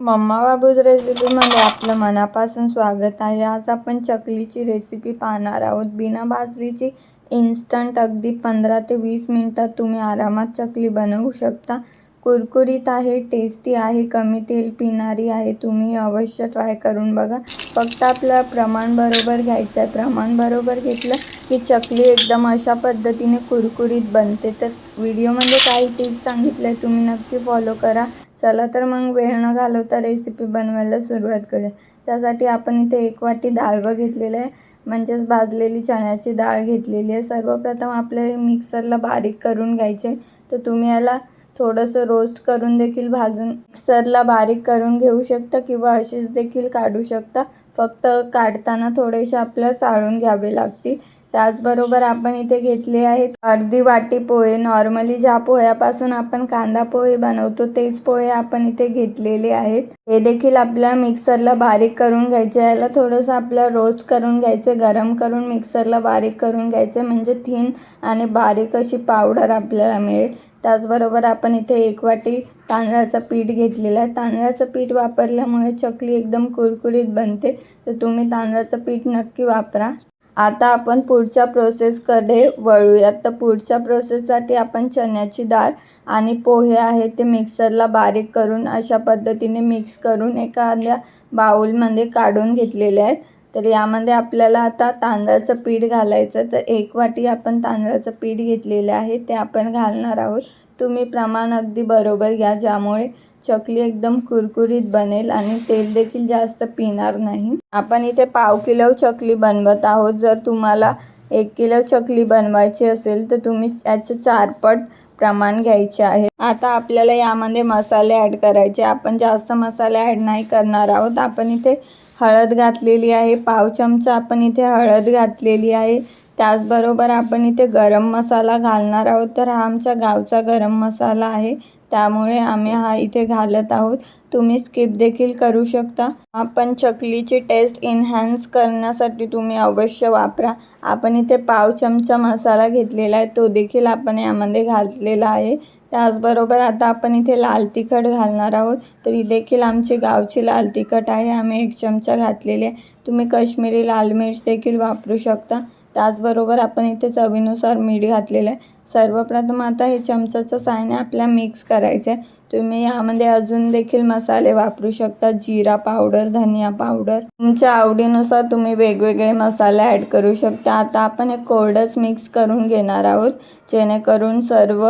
Mamma babus रेसिपीमध्ये आपलं मनापासून स्वागत आहे. आज आपण चकलीची रेसिपी पाहणार आहोत. बिना बाजरीची इन्स्टंट अगदी पंधरा ते वीस मिनटात तुम्ही आरामात चकली बनवू शकता. कुरकुरीत आहे टेस्टी आहे कमी तेल पिणारी आहे. तुम्ही अवश्य ट्राय करून बघा. फक्त आपलं प्रमाण बरोबर घ्यायचं आहे. प्रमाण बरोबर घेतलं की चकली एकदम अशा पद्धतीने कुरकुरीत बनते. तर व्हिडिओमध्ये काही टिप्स आहे तुम्ही नक्की फॉलो करा. चला तर मग वेळ न घालवता रेसिपी बनवायला सुरुवात करूया. त्यासाठी आपण इथे एक वाटी डाळ घेतलेलं आहे. म्हणजेच भाजलेली चण्याची डाळ घेतलेली आहे. सर्वप्रथम आपल्याला मिक्सरला बारीक करून घ्यायचे तर तुम्ही याला थोडंसं रोस्ट करून देखील भाजून मिक्सरला बारीक करून घेऊ शकता किंवा अशीच देखील काढू शकता. फक्त काढताना थोडेसे आपल्याला चाळून घ्यावे लागतील. त्याचबरोबर आपण इथे घेतले आहेत अर्धी वाटी पोहे. नॉर्मली ज्या पोह्यापासून आपण कांदा पोहे बनवतो तेच पोहे आपण इथे घेतलेले आहेत. हे देखील आपल्याला मिक्सरला बारीक करून घ्यायचे. याला थोडंसं आपल्याला रोस्ट करून घ्यायचे गरम करून मिक्सरला बारीक करून घ्यायचे. म्हणजे थीन आणि बारीक अशी पावडर आपल्याला मिळेल. त्याचबरोबर आपण इथे एक वाटी तांदळाचं पीठ घेतलेलं आहे. तांदळाचं पीठ वापरल्यामुळे चकली एकदम कुरकुरीत बनते. तर तुम्ही तांदळाचं पीठ नक्की वापरा. आता आपण पुढच्या प्रोसेसकडे वळूयात. तर पुढच्या प्रोसेससाठी आपण चण्याची डाळ आणि पोहे आहे ते मिक्सरला बारीक करून अशा पद्धतीने मिक्स करून एखाद्या बाउलमध्ये काढून घेतलेले आहेत. तर यामध्ये आपल्याला आता तांदळाचं पीठ घालायचं तर एक वाटी आपण तांदळाचं पीठ घेतलेलं आहे. ते आपण घालणार आहोत. तुम्ही प्रमाण अगदी बरोबर घ्या. ज्यामुळे चकली एकदम कुरकुरीत बनेल आणि तेल देखील जास्त पिणार नाही. आपण इथे पाव किलो चकली बनवत आहोत. जर तुम्हाला एक किलो चकली बनवायची असेल तर तुम्ही याचे चारपट प्रमाण घ्यायचे आहे. आता आपल्याला यामध्ये मसाले ॲड करायचे. आपण जास्त मसाले ॲड नाही करणार आहोत. आपण इथे हळद घातलेली आहे. पाव चमचा आपण इथे हळद घातलेली आहे. त्याचबरोबर आपण इथे गरम मसाला घालणार आहोत. तर हा आमच्या गावचा गरम मसाला आहे. त्यामुळे आम्ही हा इथे घालत आहोत. तुम्ही स्किप देखील करू शकता. आपण चकलीची टेस्ट इन्हॅन्स करण्यासाठी तुम्ही अवश्य वापरा. आपण इथे पाव चमचा मसाला घेतलेला आहे. तो देखील आपण यामध्ये घातलेला आहे. त्याचबरोबर आता आपण इथे लाल तिखट घालणार आहोत. तर ही देखील आमची गावची लाल तिखट आहे. आम्ही एक चमचा घातलेली आहे. तुम्ही कश्मीरी लाल मिर्च देखील वापरू शकता. त्याचबरोबर आपण इथे चवीनुसार मीठ घातलेलं आहे. सर्वप्रथम आता हे चमचाचं सायने आपल्या मिक्स करायचं आहे तुम्ही यामध्ये अजून देखील मसाले वापरू शकता. जिरा पावडर धनिया पावडर. तुमच्या आवडीनुसार तुम्ही वेगवेगळे मसाले ॲड करू शकता. आता आपण हे कोरडंच मिक्स करून घेणार आहोत. जेणेकरून सर्व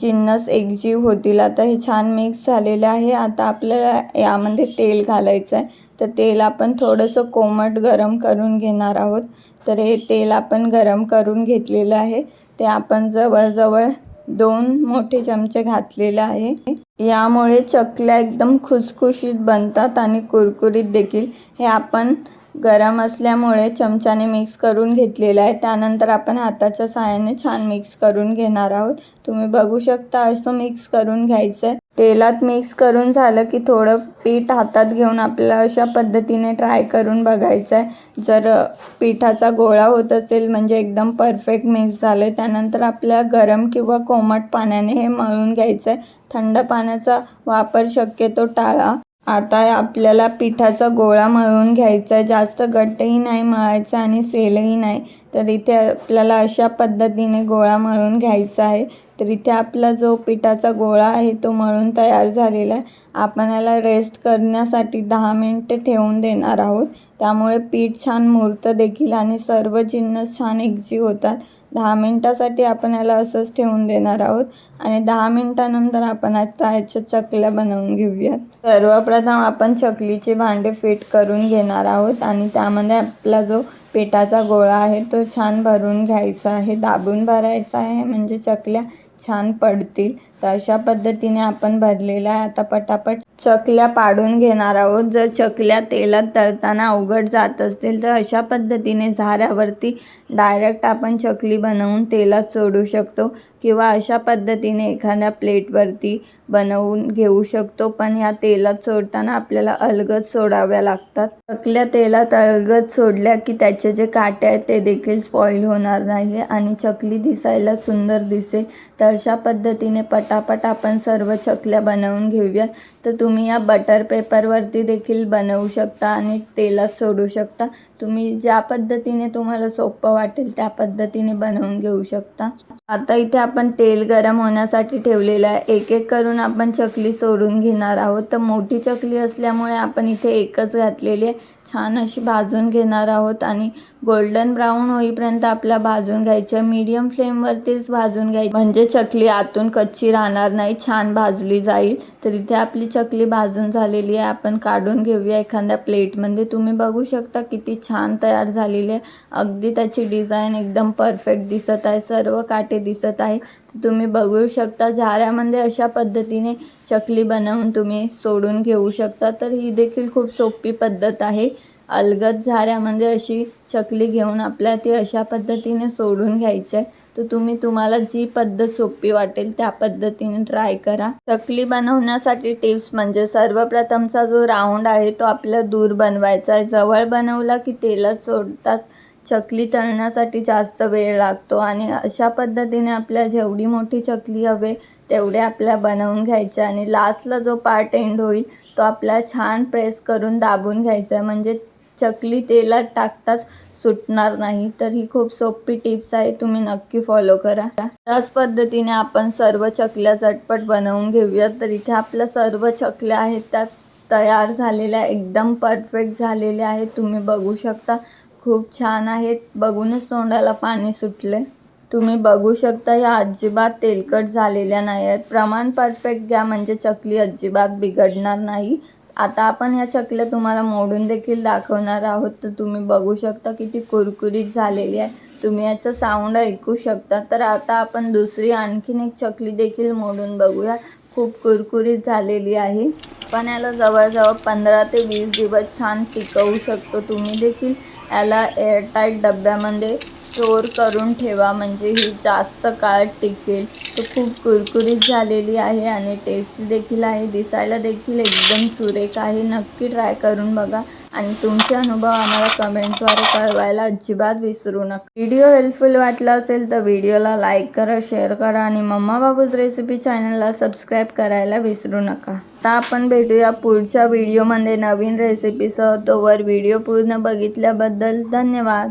जिन्नस एकजीव होतील. आता हे छान मिक्स झालेलं आहे. आता आपल्याला यामध्ये तेल घालायचं आहे. तर तेल आपण थोडंसं कोमट गरम करून घेणार आहोत. तर हे तेल आपण गरम करून घेतलेलं आहे. ते आपण जवळजवळ दोन मोठे चमचे घातलेले आहे. यामुळे चकल्या एकदम खुसखुशीत बनतात आणि कुरकुरीत देखील. हे आपण गरम असल्यामुळे चमच्याने मिक्स करून घेतलेलं आहे. त्यानंतर आपण हाताच्या साहाय्याने छान मिक्स करून घेणार आहोत. तुम्ही बघू शकता असं मिक्स करून घ्यायचं आहे तेलात मिक्स करून झालं की थोडं पीठ हातात घेऊन आपल्याला अशा पद्धतीने ट्राय करून बघायचं आहे जर पिठाचा गोळा होत असेल म्हणजे एकदम परफेक्ट मिक्स झालं आहे त्यानंतर आपल्याला गरम किंवा कोमट पाण्याने हे मळून घ्यायचं आहे थंड पाण्याचा वापर शक्यतो टाळा. आता आपल्याला पिठाचा गोळा मळून घ्यायचा आहे जास्त घट्टही नाही मळायचा आणि सेलही नाही. तर इथे आपल्याला अशा पद्धतीने गोळा मळून घ्यायचा आहे तर इथे आपला जो पिठाचा गोळा आहे तो मळून तयार झालेला आहे. आपण याला रेस्ट करण्यासाठी दहा मिनटे ठेवून देणार आहोत. त्यामुळे पीठ छान मुरतं देखील आणि सर्व जिन्नस छान एकजीव होतात. दहा मिनटासाठी आपण याला असंच ठेवून देणार आहोत. आणि दहा मिनटानंतर आपण आता याच्या चकल्या बनवून घेऊयात. सर्वप्रथम आपण चकलीचे भांडे फिट करून घेणार आहोत आणि त्यामध्ये आपला जो पिठाचा गोळा आहे तो छान भरून घ्यायचा आहे. दाबून भरायचा आहे म्हणजे चकल्या छान पडतील. तर अशा पद्धतीने आपण भरलेला आहे. आता पटापट चकल्या पाडून घेणार आहोत. जर चकल्या तेलात तळताना अवघड जात असतील तर अशा पद्धतीने झाऱ्यावरती डायरेक्ट आपण चकली बनवून तेलात सोडू शकतो किंवा अशा पद्धतीने एखाद्या प्लेटवरती बनवून घेऊ शकतो. पण ह्या तेलात सोडताना आपल्याला अलगद सोडाव्या लागतात. चकल्या तेलात अलगद सोडल्या की त्याचे जे काटे आहेत ते देखील स्पॉईल होणार नाही आणि चकली दिसायला सुंदर दिसेल. तर अशा पद्धतीने पटापट आपण सर्व चकल्या बनवून घेऊयात. तर तुम्ही तुम्ही या बटर पेपरवरती देखील बनवू शकता आणि तेलात सोडू शकता. तुम्ही ज्या पद्धतीने तुम्हाला सोपं वाटेल त्या पद्धतीने बनवून घेऊ शकता. आता इथे आपण तेल गरम होण्यासाठी ठेवलेलं आहे. एक एक करून आपण चकली सोडून घेणार आहोत. तर मोठी चकली असल्यामुळे आपण इथे एकच घातलेली आहे. छान अशी भाजून घेणार आहोत आणि गोल्डन ब्राऊन होईपर्यंत आपल्या भाजून घ्यायच्या मीडियम फ्लेमवरतीच भाजून घ्यायची. म्हणजे चकली आतून कच्ची राहणार नाही. छान भाजली जाईल. तर इथे आपली चकली भाजून झालेली आहे. आपण काढून घेऊया एखाद्या प्लेटमध्ये. तुम्ही बघू शकता किती छान तयार झालेली आहे. अगदी त्याची डिझाईन एकदम परफेक्ट दिसत आहे. सर्व काटे दिसत आहे. तर तुम्ही बघू शकता झाऱ्यामध्ये अशा पद्धतीने चकली बनवून तुम्ही सोडून घेऊ शकता. तर ही देखील खूप सोपी पद्धत आहे. अलगद झाऱ्यामध्ये अशी चकली घेऊन आपल्या ती अशा पद्धतीने सोडून घ्यायची आहे. तर तुम्ही तुम्हाला जी पद्धत सोपी वाटेल त्या पद्धतीने ट्राय करा. चकली बनवण्यासाठी टिप्स म्हणजे सर्वप्रथमचा जो राऊंड आहे तो आपल्याला दूर बनवायचा आहे. जवळ बनवला की तेलात सोडताच चकली तळण्यासाठी जास्त वेळ लागतो आणि अशा पद्धतीने आपल्या जेवढी मोठी चकली हवे तेवढे आपल्या बनवून घ्यायचे आणि लास्टला जो पार्ट एंड होईल तो आपल्या छान प्रेस करून दाबून घ्यायचा आहे. म्हणजे चकली तेलात टाकताच सुटणार नाही. तर ही खूप सोपी टिप्स आहे तुम्ही नक्की फॉलो करा. त्याच पद्धतीने आपण सर्व चकल्या झटपट बनवून घेऊया तर इथे आपल्या सर्व चकल्या आहेत त्या तयार झालेल्या एकदम परफेक्ट झालेल्या आहेत. तुम्ही बघू शकता खूप छान आहेत. बघूनच तोंडाला पाणी सुटले. तुम्ही बघू शकता या अजिबात तेलकट झालेल्या नाही आहेत. प्रमाण परफेक्ट घ्या म्हणजे चकली अजिबात बिघडणार नाही. आता आपण या चकल्या तुम्हाला मोडून देखील दाखवणार आहोत. तर तुम्ही बघू शकता किती कुरकुरीत झालेली आहे. तुम्ही याचं साऊंड ऐकू शकता. तर आता आपण दुसरी आणखीन एक चकली देखील मोडून बघूया. खूप कुरकुरीत झालेली आहे. पण याला जवळजवळ पंधरा ते वीस दिवस छान टिकवू शकतो. तुम्ही देखील याला एअरटाईट डब्यामध्ये स्टोअर करून ठेवा. म्हणजे ही जास्त काळ टिकेल. खूप कुरकुरीत झालेली आहे आणि टेस्टी देखील आहे दिसायला देखील एकदम सुरेख आहे. नक्की ट्राय करून बघा आणि तुमचे अनुभव आम्हाला कमेंटद्वारे कळवायला अजिबात विसरू नका. व्हिडिओ हेल्पफुल वाटला असेल तर व्हिडिओला लाईक करा शेअर करा आणि मम्मा बाबूज रेसिपी चॅनलला सबस्क्राईब करायला विसरू नका. आता आपण भेटूया पुढच्या व्हिडिओमध्ये नवीन रेसिपीसह तोवर व्हिडिओ पूर्ण बघितल्याबद्दल धन्यवाद.